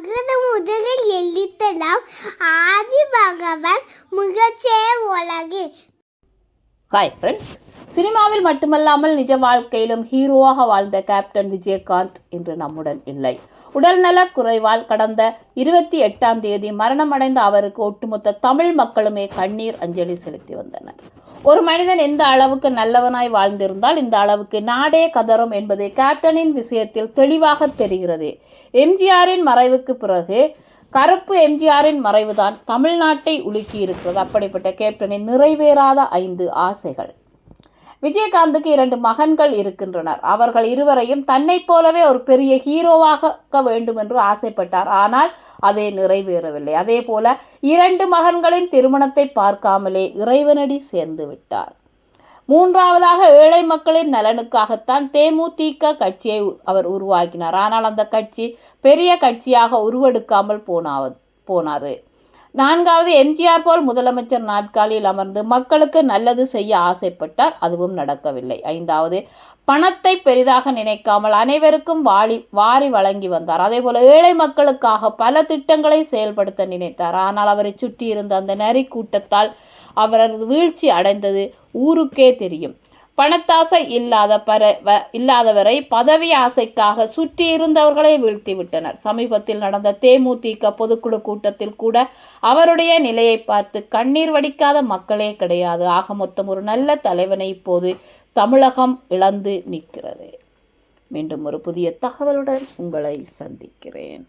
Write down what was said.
அகர முதலில் எழுத்தலாம். ஆதி பகவான் முகச்சே உலகு. ஹாய் ஃப்ரெண்ட்ஸ் சினிமாவில் மட்டுமல்லாமல் நிஜ வாழ்க்கையிலும் ஹீரோவாக வாழ்ந்த கேப்டன் விஜயகாந்த் இன்று நம்முடன் இல்லை. உடல்நலக் குறைவால் கடந்த இருபத்தி எட்டாம் தேதி மரணமடைந்த அவருக்கு ஒட்டுமொத்த தமிழ் மக்களுமே கண்ணீர் அஞ்சலி செலுத்தி வந்தனர். ஒரு மனிதன் எந்த அளவுக்கு நல்லவனாய் வாழ்ந்திருந்தால் இந்த அளவுக்கு நாடே கதறும் என்பது கேப்டனின் விஷயத்தில் தெளிவாக தெரிகிறது. எம்ஜிஆரின் மறைவுக்கு பிறகு கருப்பு எம்ஜிஆரின் மறைவுதான் தமிழ்நாட்டை உலுக்கி இருக்கிறது அப்படிப்பட்ட கேப்டனின் நிறைவேறாத ஐந்து ஆசைகள். விஜயகாந்துக்கு இரண்டு மகன்கள் இருக்கின்றனர். அவர்கள் இருவரையும் தன்னைப் போலவே ஒரு பெரிய ஹீரோவாக வேண்டும் என்று ஆசைப்பட்டார். ஆனால் அதே நிறைவேறவில்லை. அதே போல இரண்டு மகன்களின் திருமணத்தை பார்க்காமலே இறைவனடி சேர்ந்து விட்டார். மூன்றாவதாக ஏழை மக்களின் நலனுக்காகத்தான் தேமுதிக கட்சியை அவர் உருவாக்கினார். ஆனால் அந்த கட்சி பெரிய கட்சியாக உருவெடுக்காமல் போனாவது போனாது. நான்காவது எம்ஜிஆர் போல் முதலமைச்சர் நாட்காலியில் அமர்ந்து மக்களுக்கு நல்லது செய்ய ஆசைப்பட்டார். அதுவும் நடக்கவில்லை. ஐந்தாவது பணத்தை பெரிதாக நினைக்காமல் அனைவருக்கும் வாரி வாரி வழங்கி வந்தார். அதேபோல் ஏழை மக்களுக்காக பல திட்டங்களை செயல்படுத்த நினைத்தார். ஆனால் அவரை சுற்றி இருந்த அந்த நரி கூட்டத்தால் அவரது வீழ்ச்சி அடைந்தது ஊருக்கே தெரியும். பணத்தாசை இல்லாத பர வ- இல்லாதவரை பதவி ஆசைக்காக சுற்றி இருந்தவர்களை சமீபத்தில் நடந்த தேமுதிக பொதுக்குழு கூட்டத்தில் கூட அவருடைய நிலையை பார்த்து கண்ணீர் வடிக்காத மக்களே கிடையாது. ஆக மொத்தம் ஒரு நல்ல தலைவனை இப்போது தமிழகம் இழந்து நிற்கிறது. மீண்டும் ஒரு புதிய தகவலுடன் உங்களை சந்திக்கிறேன்.